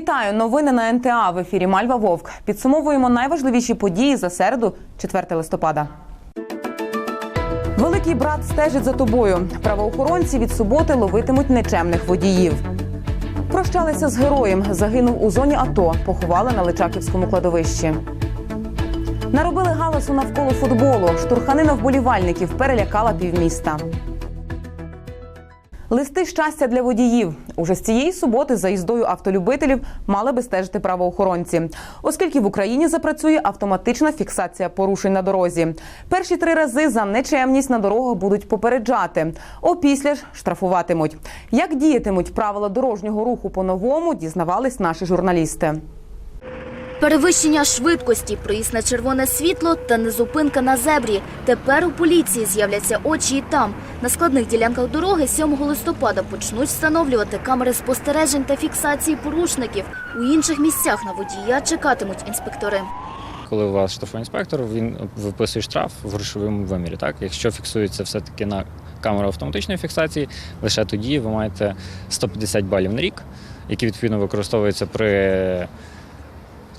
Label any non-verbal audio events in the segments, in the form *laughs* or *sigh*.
Вітаю! Новини на НТА в ефірі Мальва Вовк. Підсумовуємо найважливіші події за середу, 4 листопада. Великий брат стежить за тобою. Правоохоронці від суботи ловитимуть нечемних водіїв. Прощалися з героєм. Загинув у зоні АТО. Поховали на Личаківському кладовищі. Наробили галасу навколо футболу. Штурханина вболівальників перелякала півміста. Листи щастя для водіїв уже з цієї суботи за їздою автолюбителів мали би стежити правоохоронці, оскільки в Україні запрацює автоматична фіксація порушень на дорозі. Перші три рази за нечемність на дорогах будуть попереджати, опісля ж штрафуватимуть. Як діятимуть правила дорожнього руху по-новому, дізнавались наші журналісти. Перевищення швидкості, проїзд на червоне світло та незупинка на зебрі. Тепер у поліції з'являться очі і там. На складних ділянках дороги 7 листопада почнуть встановлювати камери спостережень та фіксації порушників. У інших місцях на водія чекатимуть інспектори. Коли у вас штрафує інспектор, він виписує штраф в грошовому вимірі. Так, якщо фіксується все-таки на камеру автоматичної фіксації, лише тоді ви маєте 150 балів на рік, які відповідно використовуються при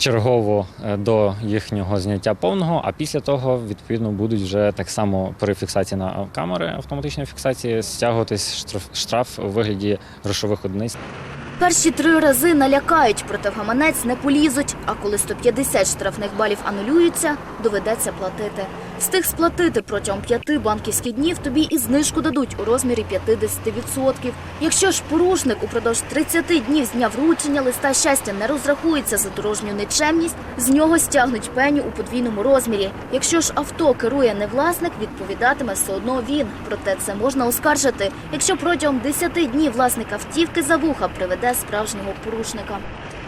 чергово е, до їхнього зняття повного. А після того відповідно будуть вже так само при фіксації на камери автоматичної фіксації стягуватись штраф, штраф у вигляді грошових одиниць. Перші три рази налякають, проте в гаманець не полізуть. А коли 150 штрафних балів анулюються, доведеться платити. Встиг сплатити протягом п'яти банківських днів тобі і знижку дадуть у розмірі 50%. Якщо ж порушник упродовж 30 днів з дня вручення листа щастя не розрахується за дорожню нечемність, з нього стягнуть пеню у подвійному розмірі. Якщо ж авто керує не власник, відповідатиме все одно він. Проте це можна оскаржити, якщо протягом 10 днів власник автівки за вуха приведе справжнього порушника.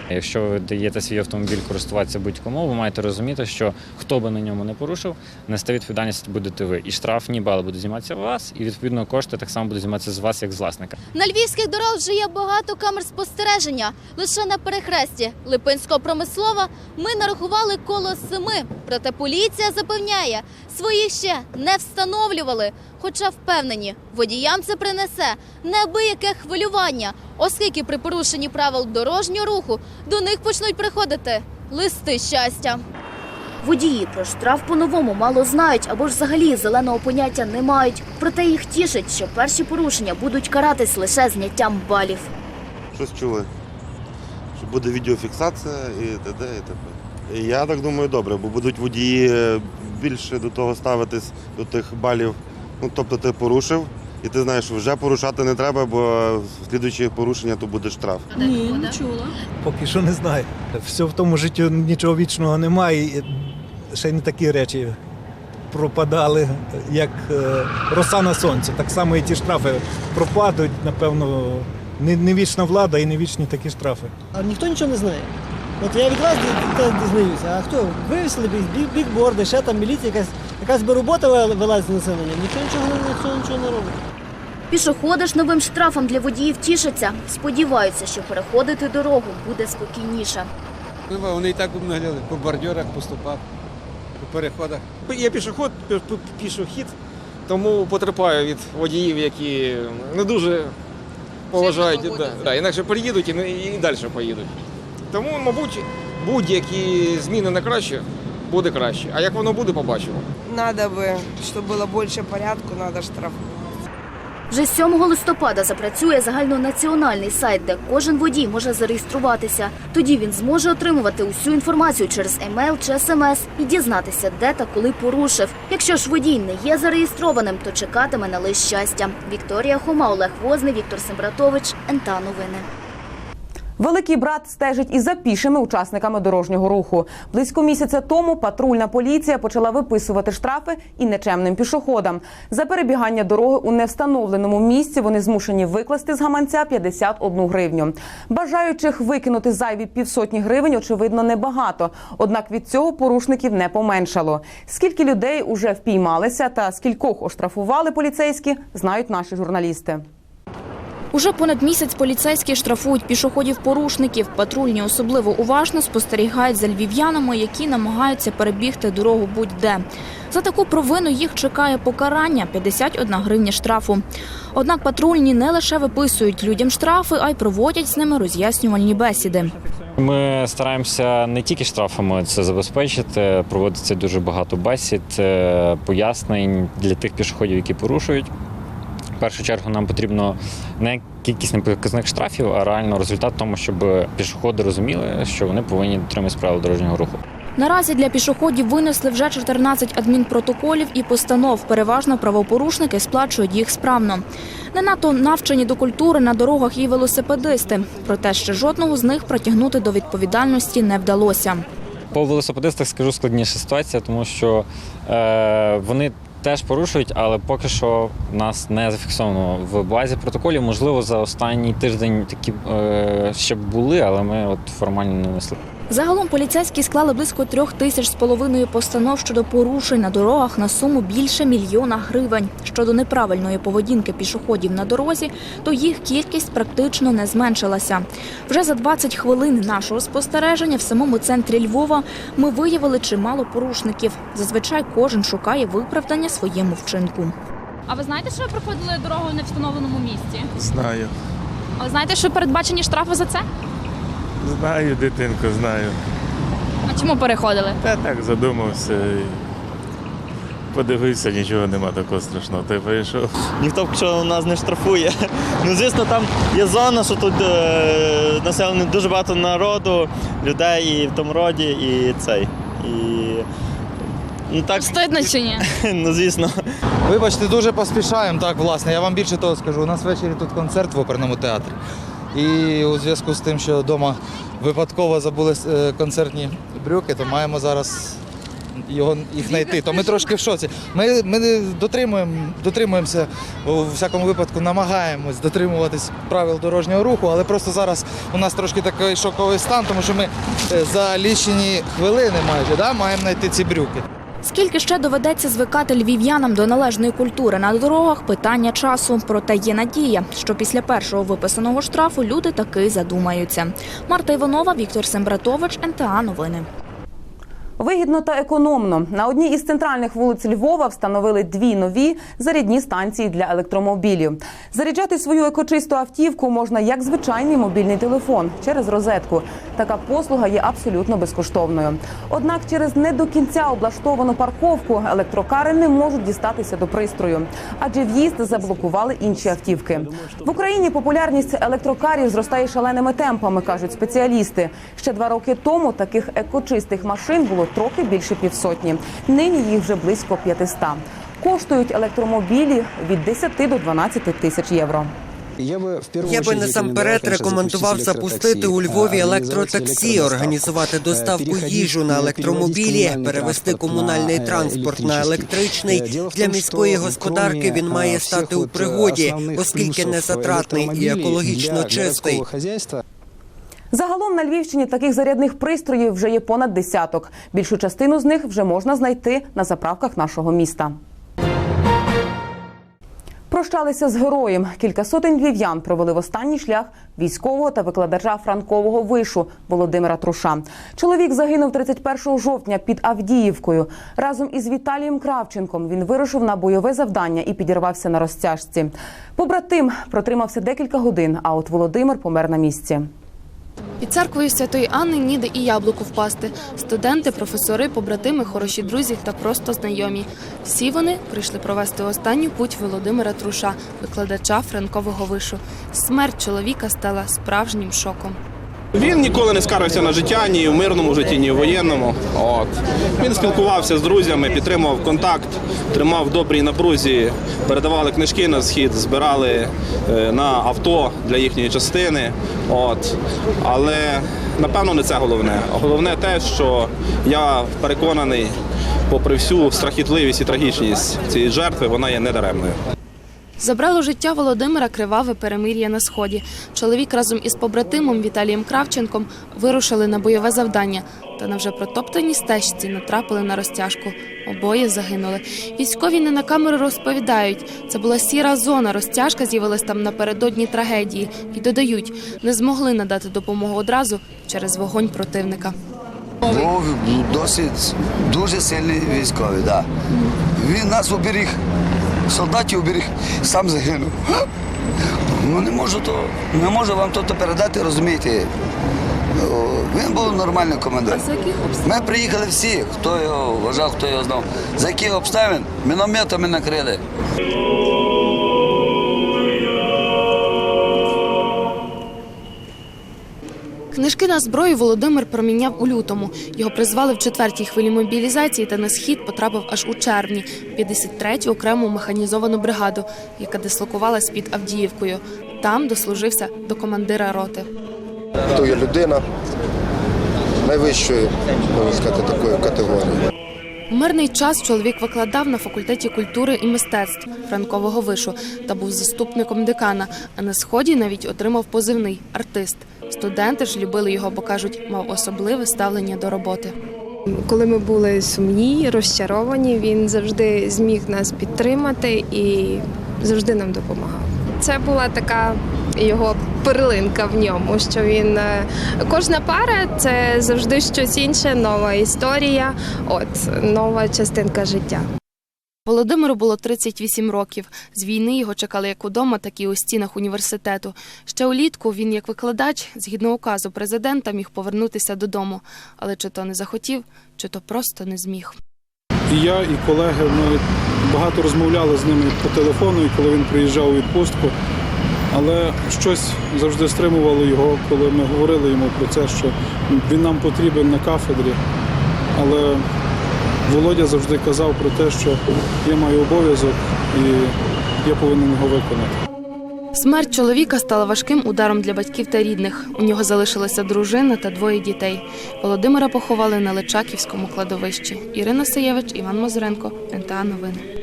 Якщо ви даєте свій автомобіль користуватися будь-кому, ви маєте розуміти, що хто би на ньому не порушив, нести відповідальність будете ви. І штрафні бали будуть зніматися у вас, і відповідно кошти так само будуть зніматися з вас як з власника. На львівських дорогах вже є багато камер спостереження. Лише на перехресті Липинського промислова ми нарахували коло семи. Проте поліція запевняє, своїх ще не встановлювали. Хоча впевнені, водіям це принесе неабияке хвилювання, оскільки при порушенні правил дорожнього руху до них почнуть приходити листи щастя. Водії про штраф по-новому мало знають або ж взагалі зеленого поняття не мають. Проте їх тішить, що перші порушення будуть каратись лише зняттям балів. Щось чули. Що буде відеофіксація і т.д. і т.п. Я так думаю, добре, бо будуть водії е, більше до того ставитись до тих балів. Ну, тобто ти порушив, і ти знаєш, що вже порушати не треба, бо слідуюче порушення то буде штраф. Ні, не чула. Поки що не знаю. Все в тому житті нічого вічного немає. І ще й не такі речі пропадали, як е, роса на сонці. Так само і ті штрафи пропадуть, напевно, не, не вічна влада і не вічні такі штрафи. А ніхто нічого не знає. От я від вас ді- ді- дізнаюся, а хто? Вивісили бі- бі- бікборди, ще там міліція якась, якась би робота вела- велась з населенням. Ніхто нічого, не- нічого не робить. Пішоходи ж новим штрафом для водіїв тішаться. Сподіваються, що переходити дорогу буде спокійніше. Ну, Вони і так обнагляли по бордюрах, по стопах, по переходах. Я пішоход, пі- пі- пішохід, тому потерпаю від водіїв, які не дуже поважають. Да, да, інакше приїдуть і, і далі поїдуть. Тому, мабуть, будь-які зміни на краще буде краще. А як воно буде, побачимо. Надо бы, чтобы было больше порядку, надо штрафовать. Вже 7 листопада запрацює загальнонаціональний сайт, де кожен водій може зареєструватися. Тоді він зможе отримувати усю інформацію через емейл чи смс і дізнатися, де та коли порушив. Якщо ж водій не є зареєстрованим, то чекатиме на лист щастя. Вікторія Хома, Олег Возний, Віктор Сембратович, НТА Новини. Великий брат стежить і за пішими учасниками дорожнього руху. Близько місяця тому патрульна поліція почала виписувати штрафи і нечемним пішоходам. За перебігання дороги у невстановленому місці вони змушені викласти з гаманця 51 гривню. Бажаючих викинути зайві півсотні гривень, очевидно, небагато. Однак від цього порушників не поменшало. Скільки людей уже впіймалися та скількох оштрафували поліцейські, знають наші журналісти. Уже понад місяць поліцейські штрафують пішоходів-порушників. Патрульні особливо уважно спостерігають за львів'янами, які намагаються перебігти дорогу будь-де. За таку провину їх чекає покарання 51 гривня штрафу. Однак патрульні не лише виписують людям штрафи, а й проводять з ними роз'яснювальні бесіди. Ми стараємося не тільки штрафами це забезпечити. Проводиться дуже багато бесід, е, пояснень для тих пішоходів, які порушують. Першу чергу нам потрібно не кількісний показник штрафів, а реально результат в тому, щоб пішоходи розуміли, що вони повинні дотримуватися правил дорожнього руху. Наразі для пішоходів винесли вже 14 адмінпротоколів і постанов. Переважно правопорушники сплачують їх справно. Не надто навчені до культури на дорогах і велосипедисти. Проте ще жодного з них притягнути до відповідальності не вдалося. По велосипедистах скажу складніша ситуація, тому що е, вони теж порушують, але поки що нас не зафіксовано в базі протоколів. Можливо, за останній тиждень такі е, ще були, але ми от формально не несли. Загалом поліцейські склали близько трьох тисяч з половиною постанов щодо порушень на дорогах на суму більше мільйона гривень. Щодо неправильної поведінки пішоходів на дорозі, то їх кількість практично не зменшилася. Вже за 20 хвилин нашого спостереження в самому центрі Львова ми виявили чимало порушників. Зазвичай кожен шукає виправдання своєму вчинку. А ви знаєте, що ви проходили дорогу не в встановленому місці? Знаю. А ви знаєте, що передбачені штрафи за це? Знаю, дитинку, знаю. А чому переходили? Та так задумався. і Подивився, нічого нема такого страшного. Ти вийшов. Ніхто що нас не штрафує. Ну, звісно, там є зона, що тут е, населено дуже багато народу, людей і в тому роді, і цей. І, ну так, Стидно чи ні? *laughs* ну звісно. Вибачте, дуже поспішаємо. Так, власне, я вам більше того скажу. У нас ввечері тут концерт в оперному театрі. І у зв'язку з тим, що вдома випадково забули е, концертні брюки, то маємо зараз його, їх знайти. То ми трошки в шоці. Ми, ми дотримуємо, дотримуємося, у всякому випадку намагаємось дотримуватись правил дорожнього руху, але просто зараз у нас трошки такий шоковий стан, тому що ми е, за лічені хвилини майже да, маємо знайти ці брюки. Скільки ще доведеться звикати львів'янам до належної культури на дорогах питання часу. Проте є надія, що після першого виписаного штрафу люди таки задумаються. Марта Іванова, Віктор Сембратович, НТА Новини. Вигідно та економно на одній із центральних вулиць Львова встановили дві нові зарядні станції для електромобілів. Заряджати свою екочисту автівку можна як звичайний мобільний телефон через розетку. Така послуга є абсолютно безкоштовною. Однак через не до кінця облаштовану парковку електрокари не можуть дістатися до пристрою, адже в'їзд заблокували інші автівки. В Україні популярність електрокарів зростає шаленими темпами, кажуть спеціалісти. Ще два роки тому таких екочистих машин було трохи більше півсотні. Нині їх вже близько 500. Коштують електромобілі від 10 до 12 тисяч євро. Я би насамперед рекомендував запустити у Львові електротаксі, організувати доставку їжу на електромобілі, перевести комунальний транспорт на електричний. Для міської господарки він має стати у пригоді, оскільки не затратний і екологічно чистий. Загалом на Львівщині таких зарядних пристроїв вже є понад десяток. Більшу частину з них вже можна знайти на заправках нашого міста. Прощалися з героєм. Кілька сотень львів'ян провели в останній шлях військового та викладача франкового вишу Володимира Труша. Чоловік загинув 31 жовтня під Авдіївкою. Разом із Віталієм Кравченком він вирушив на бойове завдання і підірвався на розтяжці. Побратим протримався декілька годин, а от Володимир помер на місці. Під церквою Святої Анни ніде і яблуку впасти. Студенти, професори, побратими, хороші друзі та просто знайомі. Всі вони прийшли провести останню путь Володимира Труша, викладача франкового вишу. Смерть чоловіка стала справжнім шоком. Він ніколи не скаржився на життя ні в мирному житті, ні в воєнному. От. Він спілкувався з друзями, підтримував контакт, тримав в добрій напрузі, передавали книжки на схід, збирали е, на авто для їхньої частини. От. Але напевно не це головне. Головне те, що я переконаний, попри всю страхітливість і трагічність цієї жертви, вона є недаремною. Забрало життя Володимира криваве перемир'я на сході. Чоловік разом із побратимом Віталієм Кравченком вирушили на бойове завдання. Та на вже протоптаній стежці натрапили на розтяжку. Обоє загинули. Військові не на камеру розповідають. Це була сіра зона. Розтяжка з'явилась там напередодні трагедії. І додають, не змогли надати допомогу одразу через вогонь противника. Був досить дуже сильний військовий, да. Він нас оберіг, солдатів уберіг, сам загинув. Ну не можу то, не можу вам то передати, розумієте. Він був нормальний командир. Ми приїхали всі, хто його вважав, хто його знав. За яких обставин мінометами накрили. Книжки на зброю Володимир проміняв у лютому. Його призвали в четвертій хвилі мобілізації та на схід потрапив аж у червні 53-ю окрему механізовану бригаду, яка дислокувалась під Авдіївкою. Там дослужився до командира роти. То є людина найвищої, можна сказати, такої категорії. Мирний час чоловік викладав на факультеті культури і мистецтв Франкового вишу та був заступником декана. А на сході навіть отримав позивний артист. Студенти ж любили його, бо кажуть, мав особливе ставлення до роботи. Коли ми були сумні, розчаровані, він завжди зміг нас підтримати і завжди нам допомагав. Це була така його перлинка в ньому, що він е, кожна пара це завжди щось інше, нова історія, от нова частинка життя. Володимиру було 38 років. З війни його чекали як удома, так і у стінах університету. Ще улітку він, як викладач, згідно указу президента, міг повернутися додому, але чи то не захотів, чи то просто не зміг. І я, і колеги ми багато розмовляли з ними по телефону, і коли він приїжджав у відпустку. Але щось завжди стримувало його, коли ми говорили йому про це, що він нам потрібен на кафедрі. Але Володя завжди казав про те, що я маю обов'язок і я повинен його виконати. Смерть чоловіка стала важким ударом для батьків та рідних. У нього залишилася дружина та двоє дітей. Володимира поховали на Личаківському кладовищі. Ірина Саєвич, Іван Мозренко, НТА Новини.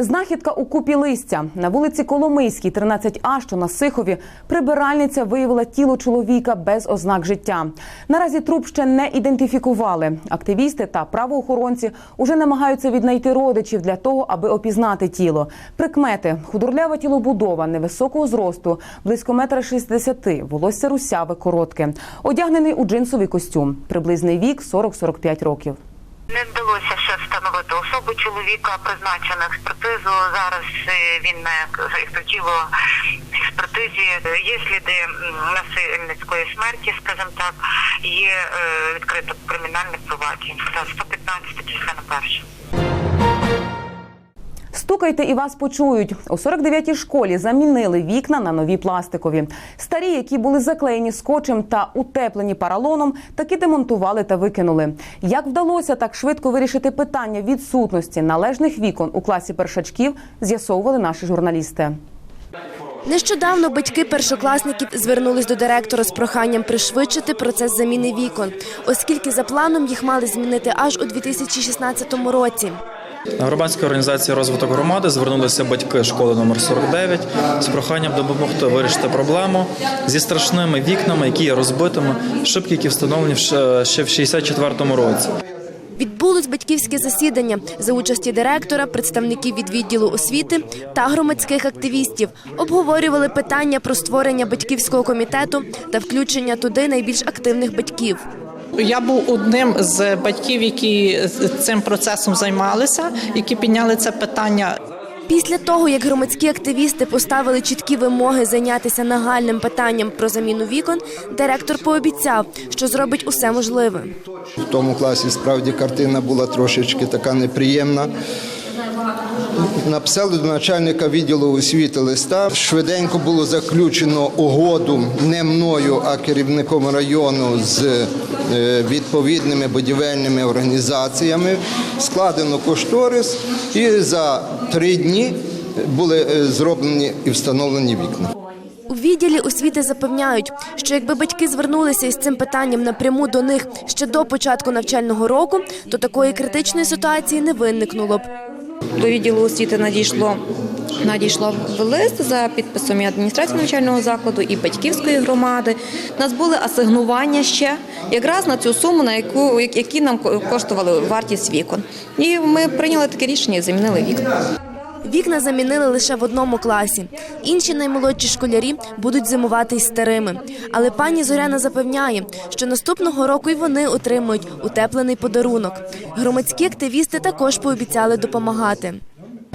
Знахідка у купі листя на вулиці Коломийській, 13А, що на Сихові, прибиральниця виявила тіло чоловіка без ознак життя. Наразі труп ще не ідентифікували. Активісти та правоохоронці уже намагаються віднайти родичів для того, аби опізнати тіло. Прикмети худорлява тілобудова невисокого зросту, близько метра шістдесяти, волосся русяве, коротке, одягнений у джинсовий костюм, приблизний вік 40-45 років. Особу чоловіка, призначено експертизу. Зараз е, він на експертиво експертизі є сліди насильницької смерті, скажімо так, є е, відкрито кримінальне провадження. Це 115 на перша. Стукайте і вас почують. У 49-й школі замінили вікна на нові пластикові. Старі, які були заклеєні скотчем та утеплені паралоном, таки демонтували та викинули. Як вдалося так швидко вирішити питання відсутності належних вікон у класі першачків, з'ясовували наші журналісти. Нещодавно батьки першокласників звернулись до директора з проханням пришвидшити процес заміни вікон, оскільки за планом їх мали змінити аж у 2016 році. На громадській організації розвиток громади звернулися батьки школи номер 49 з проханням допомогти вирішити проблему зі страшними вікнами, які є розбитими, шибки, які встановлені ще в 64-му році. Відбулось батьківське засідання за участі директора, представників від відділу освіти та громадських активістів. Обговорювали питання про створення батьківського комітету та включення туди найбільш активних батьків. Я був одним з батьків, які цим процесом займалися, які підняли це питання. Після того, як громадські активісти поставили чіткі вимоги зайнятися нагальним питанням про заміну вікон, директор пообіцяв, що зробить усе можливе. В тому класі справді картина була трошечки така неприємна. Написали до начальника відділу освіти листа. Швиденько було заключено угоду не мною, а керівником району з відповідними будівельними організаціями. Складено кошторис, і за три дні були е, зроблені і встановлені вікна. У відділі освіти запевняють, що якби батьки звернулися із цим питанням напряму до них ще до початку навчального року, то такої критичної ситуації не виникнуло б. До відділу освіти надійшло надійшло в лист за підписом і адміністрації навчального закладу і батьківської громади. У нас були асигнування ще якраз на цю суму, на яку які нам коштували вартість вікон. І ми прийняли таке рішення і замінили вікна. Вікна замінили лише в одному класі. Інші наймолодші школярі будуть зимувати із старими. Але пані Зоряна запевняє, що наступного року й вони отримують утеплений подарунок. Громадські активісти також пообіцяли допомагати.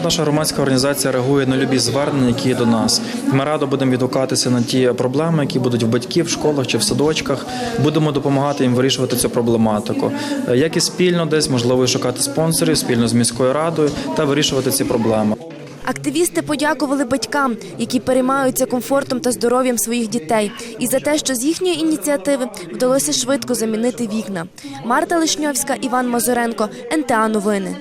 Наша громадська організація реагує на любі звернення, які є до нас. Ми радо будемо відгукатися на ті проблеми, які будуть в батьків, в школах чи в садочках. Будемо допомагати їм вирішувати цю проблематику. Е, Як і спільно десь можливо шукати спонсорів спільно з міською радою та вирішувати ці проблеми. Активісти подякували батькам, які переймаються комфортом та здоров'ям своїх дітей, і за те, що з їхньої ініціативи вдалося швидко замінити вікна. Марта Лишньовська, Іван Мазуренко, НТА Новини.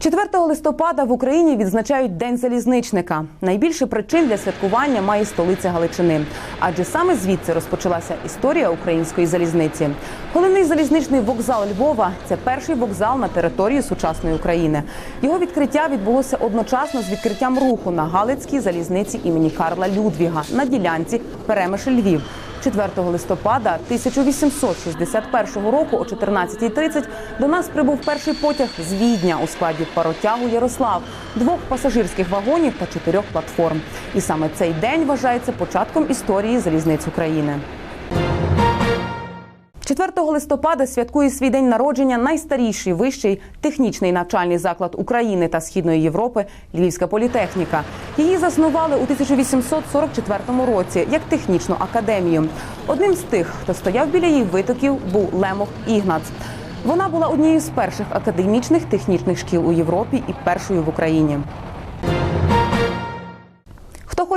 4 листопада в Україні відзначають День залізничника. Найбільше причин для святкування має столиця Галичини, адже саме звідси розпочалася історія української залізниці. Головний залізничний вокзал Львова це перший вокзал на території сучасної України. Його відкриття відбулося одночасно з відкриттям руху на Галицькій залізниці імені Карла Людвіга на ділянці Перемишль Львів. 4 листопада 1861 року о 14.30 до нас прибув перший потяг з Відня у складі паротягу Ярослав, двох пасажирських вагонів та чотирьох платформ. І саме цей день вважається початком історії залізниць України. 4 листопада святкує свій день народження найстаріший вищий технічний навчальний заклад України та Східної Європи Львівська політехніка. Її заснували у 1844 році як технічну академію. Одним з тих, хто стояв біля її витоків, був Лемох Ігнац. Вона була однією з перших академічних технічних шкіл у Європі і першою в Україні.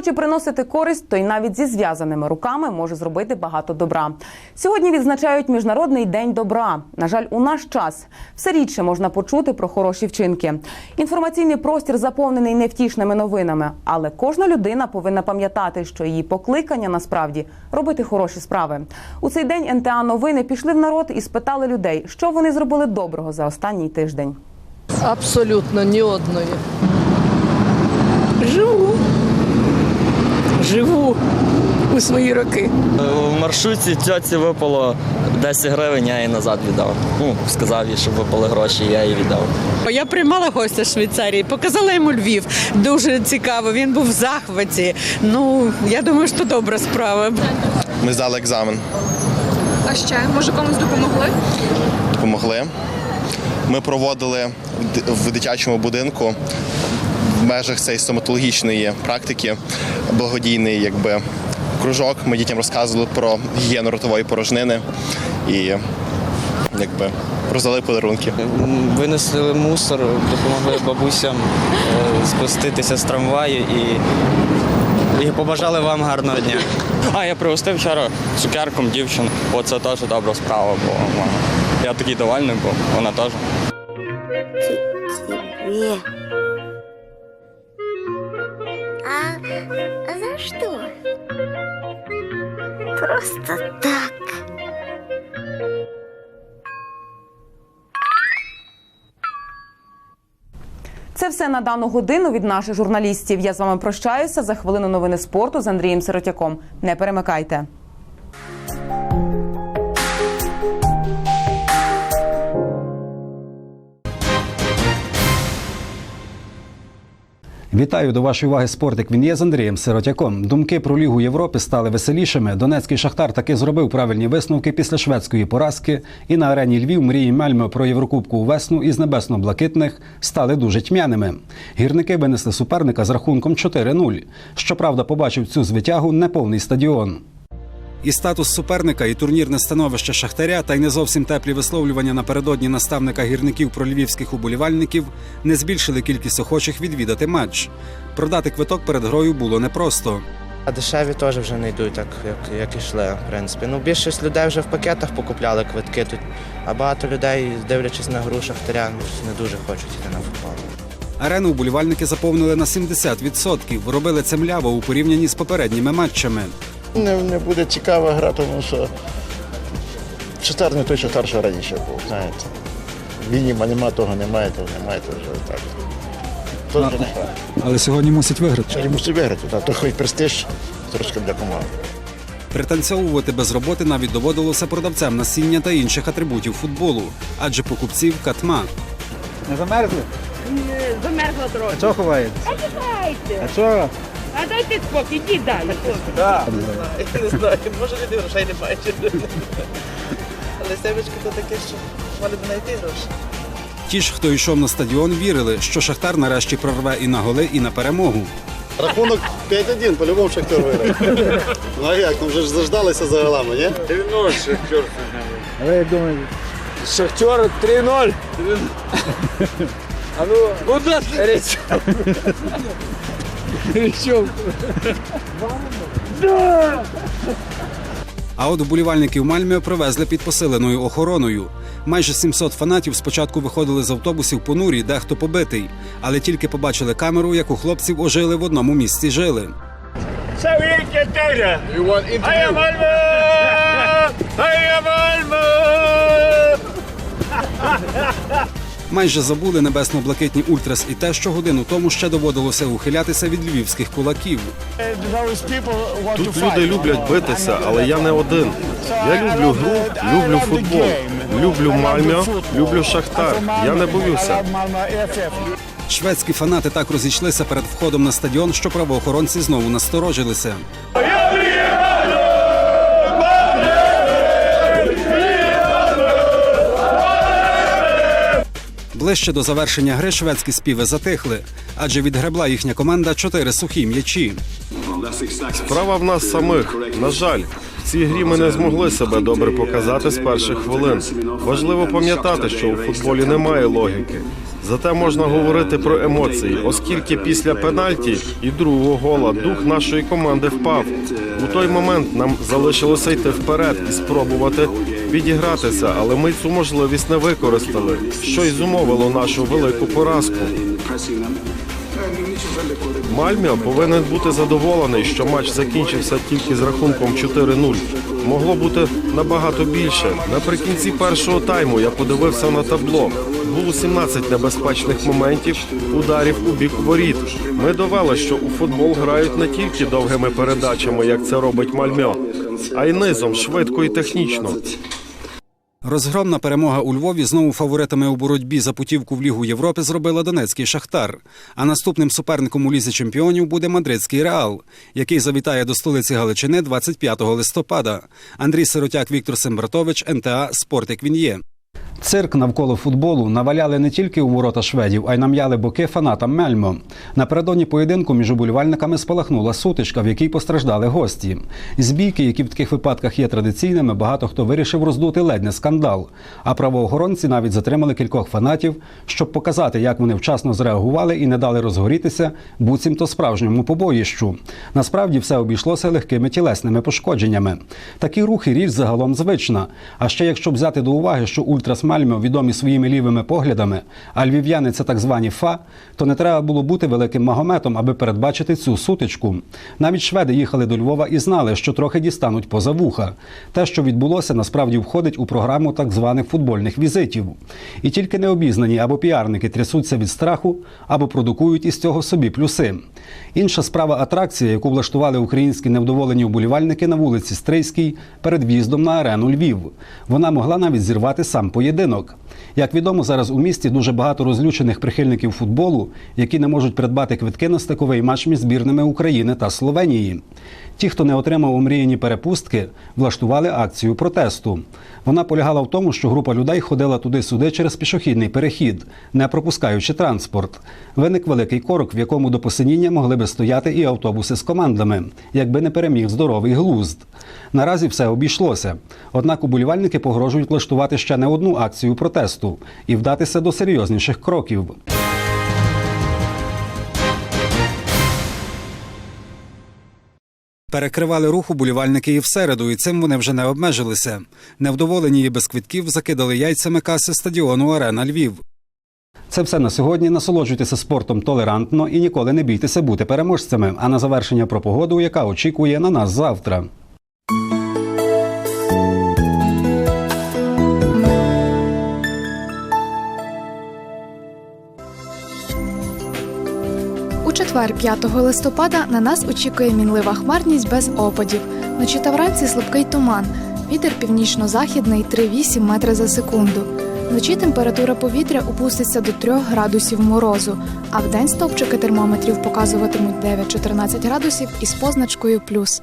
Хоче приносити користь, той навіть зі зв'язаними руками може зробити багато добра. Сьогодні відзначають міжнародний день добра. На жаль, у наш час все рідше можна почути про хороші вчинки. Інформаційний простір заповнений невтішними новинами, але кожна людина повинна пам'ятати, що її покликання насправді робити хороші справи. У цей день НТА новини пішли в народ і спитали людей, що вони зробили доброго за останній тиждень. Абсолютно ні одної. Живу. Живу у свої роки. В маршрутці тьоці випало 10 гривень, я їй назад віддав. Ну, сказав їй, щоб випали гроші, я їй віддав. Я приймала гостя з Швейцарії, показала йому Львів. Дуже цікаво. Він був в захваті. Ну, я думаю, що добра справа. Ми здали екзамен, А ще може комусь допомогли? допомогли. Ми проводили в дитячому будинку в межах цієї стоматологічної практики благодійний якби, кружок. Ми дітям розказували про гігієну ротової порожнини і якби, роздали подарунки. Винесли мусор, допомогли бабусям е, спуститися з трамваю і, і побажали вам гарного дня. А, я пригостив вчора цукерком дівчину. Оце теж добра справа була. Я такий довольний був, вона теж. За что? Просто так. Це все на дану годину від наших журналістів. Я з вами прощаюся за хвилину новини спорту з Андрієм Сиротяком. Не перемикайте. Вітаю до вашої уваги спортик. Він є з Андрієм Сиротяком. Думки про Лігу Європи стали веселішими. Донецький шахтар таки зробив правильні висновки після шведської поразки. І на арені Львів мрії Мельми про Єврокубку у весну із небесно-блакитних стали дуже тьмяними. Гірники винесли суперника з рахунком 4-0. Щоправда, побачив цю звитягу неповний стадіон. І статус суперника, і турнірне становище Шахтаря, та й не зовсім теплі висловлювання напередодні наставника гірників про львівських уболівальників не збільшили кількість охочих відвідати матч. Продати квиток перед грою було непросто. А дешеві теж вже не йдуть так, як, як ішли, в принципі. Ну, більшість людей вже в пакетах покупляли квитки тут, а багато людей, дивлячись на гру Шахтаря, ну, не дуже хочуть йти на футбол. Арену уболівальники заповнили на 70%. Робили це мляво у порівнянні з попередніми матчами. Не, не буде цікава гра, тому що Шахтар не той Шахтар, що раніше був, знаєте. Мініма нема, того немає, того немає, то вже так. То вже не гра. Але сьогодні мусять виграти. Сьогодні мусить виграти, так. то хоч престиж трошки для команди. Пританцьовувати без роботи навіть доводилося продавцям насіння та інших атрибутів футболу, адже покупців катма. Не замерзли? Замерзла трохи. А чого ховаєте? А чекайте. А чого? А дайте спокій, йдіть далі. Да. Не знаю, може люди грошей не бачать. Але семечки то таке, що мали б знайти гроші. ті ж, хто йшов на стадіон, вірили, що Шахтар нарешті прорве і на голи, і на перемогу. Рахунок 5-1, по-любому Шахтер виграє. Ну а як, ну вже ж заждалися за голами, ні? 3-0 Шахтер. А ви як думаєте? Шахтер 3-0. А ну, куди Речов. Речов. А от вболівальників Мальмі привезли під посиленою охороною. Майже 700 фанатів спочатку виходили з автобусів понурі, дехто побитий, але тільки побачили камеру, як у хлопців ожили в одному місці жили. Мальмо! Майже забули небесно-блакитні ультрас і те, що годину тому ще доводилося ухилятися від львівських кулаків. Тут люди люблять битися, але я не один. Я люблю гру, люблю футбол, люблю Мальмьо, люблю Шахтар. Я не боюся. Шведські фанати так розійшлися перед входом на стадіон, що правоохоронці знову насторожилися. Ближче до завершення гри шведські співи затихли, адже відгребла їхня команда чотири сухі м'ячі. Справа в нас самих. На жаль, в цій грі ми не змогли себе добре показати з перших хвилин. Важливо пам'ятати, що у футболі немає логіки. Зате можна говорити про емоції, оскільки після пенальті і другого гола дух нашої команди впав. У той момент нам залишилося йти вперед і спробувати відігратися, але ми цю можливість не використали, що й зумовило нашу велику поразку. Мальміо повинен бути задоволений, що матч закінчився тільки з рахунком 4-0. Могло бути набагато більше. Наприкінці першого тайму я подивився на табло. Було 17 небезпечних моментів, ударів у бік воріт. Ми довели, що у футбол грають не тільки довгими передачами, як це робить Мальмьо, а й низом, швидко і технічно. Розгромна перемога у Львові знову фаворитами у боротьбі за путівку в Лігу Європи зробила Донецький Шахтар. А наступним суперником у лізі чемпіонів буде мадридський Реал, який завітає до столиці Галичини 25 листопада. Андрій Сиротяк, Віктор Сембратович, НТА Спортик він є. Цирк навколо футболу наваляли не тільки у ворота шведів, а й нам'яли боки фанатам Мельмо. Напередодні поєдинку між уболівальниками спалахнула сутичка, в якій постраждали гості. Збійки, які в таких випадках є традиційними, багато хто вирішив роздути ледь не скандал. А правоохоронці навіть затримали кількох фанатів, щоб показати, як вони вчасно зреагували і не дали розгорітися буцімто справжньому побоїщу. Насправді все обійшлося легкими тілесними пошкодженнями. Такі рухи річ загалом звична. А ще якщо взяти до уваги, що ультрас Мальмö відомі своїми лівими поглядами, а львів'яни це так звані фа, то не треба було бути великим магометом, аби передбачити цю сутичку. Навіть шведи їхали до Львова і знали, що трохи дістануть поза вуха. Те, що відбулося, насправді входить у програму так званих футбольних візитів. І тільки необізнані або піарники трясуться від страху, або продукують із цього собі плюси. Інша справа атракція, яку влаштували українські невдоволені вболівальники на вулиці Стрийській перед в'їздом на арену Львів. Вона могла навіть зірвати сам поєдинок будинок. Як відомо, зараз у місті дуже багато розлючених прихильників футболу, які не можуть придбати квитки на стиковий матч між збірними України та Словенії. Ті, хто не отримав омріяні перепустки, влаштували акцію протесту. Вона полягала в тому, що група людей ходила туди-сюди через пішохідний перехід, не пропускаючи транспорт. Виник великий корок, в якому до посиніння могли би стояти і автобуси з командами, якби не переміг здоровий глузд. Наразі все обійшлося. Однак уболівальники погрожують влаштувати ще не одну акцію протесту і вдатися до серйозніших кроків. Перекривали рух уболівальники і в середу, і цим вони вже не обмежилися. Невдоволені і без квитків закидали яйцями каси стадіону Арена Львів. Це все на сьогодні. Насолоджуйтеся спортом толерантно і ніколи не бійтеся бути переможцями. А на завершення про погоду, яка очікує на нас завтра. Четвер, 5 листопада, на нас очікує мінлива хмарність без опадів. Ночі та вранці слабкий туман. Вітер північно-західний 3,8 метри за секунду. Вночі температура повітря опуститься до 3 градусів морозу, а в день стовпчики термометрів показуватимуть 9-14 градусів із позначкою плюс.